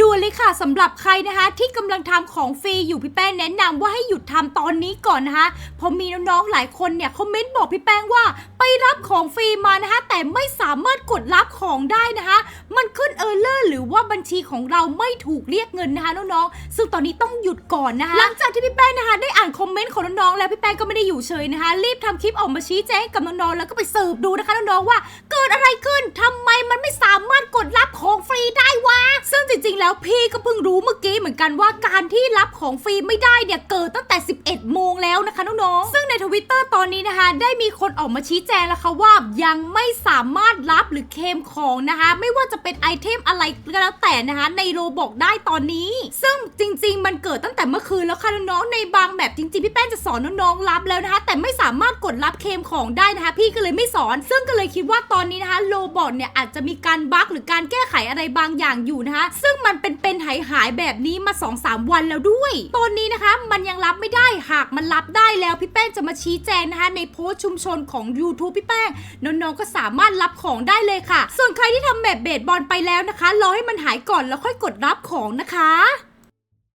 ด่วนเลยค่ะสำหรับใครนะคะที่กำลังทำของฟรีอยู่พี่แป้งแนะนำว่าให้หยุดทำตอนนี้ก่อนนะคะเพราะมีน้องๆหลายคนเนี่ยคอมเมนต์บอกพี่แป้งว่าไปรับของฟรีมานะคะแต่ไม่สามารถกดรับของได้นะคะมันขึ้นเออร์เลอร์หรือว่าบัญชีของเราไม่ถูกเรียกเงินนะคะน้องๆซึ่งตอนนี้ต้องหยุดก่อนนะคะหลังจากที่พี่แป้งนะคะได้อ่านคอมเมนต์ของน้องๆแล้วพี่แป้งก็ไม่ได้อยู่เฉยนะคะรีบทำคลิปออกมาชี้แจงกับน้องๆแล้วก็ไปสืบดูนะคะน้องๆว่า เกิดอะไรขึ้นทำไม แล้วพี่ก็เพิ่งรู้เมื่อกี้เหมือนกันว่าการที่รับของฟรีไม่ได้เนี่ยเกิดตั้งแต่ 11 โมงแล้ว นะคะน้องๆ ซึ่งในทวิตเตอร์ตอนนี้นะคะ ได้มีคนออกมาชี้แจงแล้วค่ะว่ายังไม่สามารถรับหรือเคมของนะคะ ไม่ว่าจะเป็นไอเทมอะไรก็แล้วแต่นะคะในโรบอกได้ตอนนี้ ซึ่งจริง ๆ มันเกิดตั้งแต่เมื่อคืนแล้วค่ะน้องๆในบางแบบจริงๆพี่แป้งจะสอนน้องๆรับแล้วนะคะ แต่ไม่สามารถกดรับเคมของได้นะคะ พี่ก็เลยไม่สอน ซึ่งก็เลยคิดว่าตอนนี้นะคะโรบอทเนี่ยอาจจะมีการบั๊กหรือการแก้ไขอะไรบางอย่างอยู่นะคะ ซึ่งมันเป็นเป็นหายหายแบบนี้มา 2-3 วันแล้วด้วย ตอนนี้นะคะมันยังรับไม่ได้หากมันรับได้แล้วพี่แป้งจะมาชี้แจงนะคะในโพสต์ชุมชนของ YouTube พี่แป้งน้องๆก็สามารถรับของได้เลยค่ะ ส่วนใครที่ทำแบบเบสบอลไปแล้วนะคะรอให้มันหายก่อนแล้วค่อยกดรับของนะคะ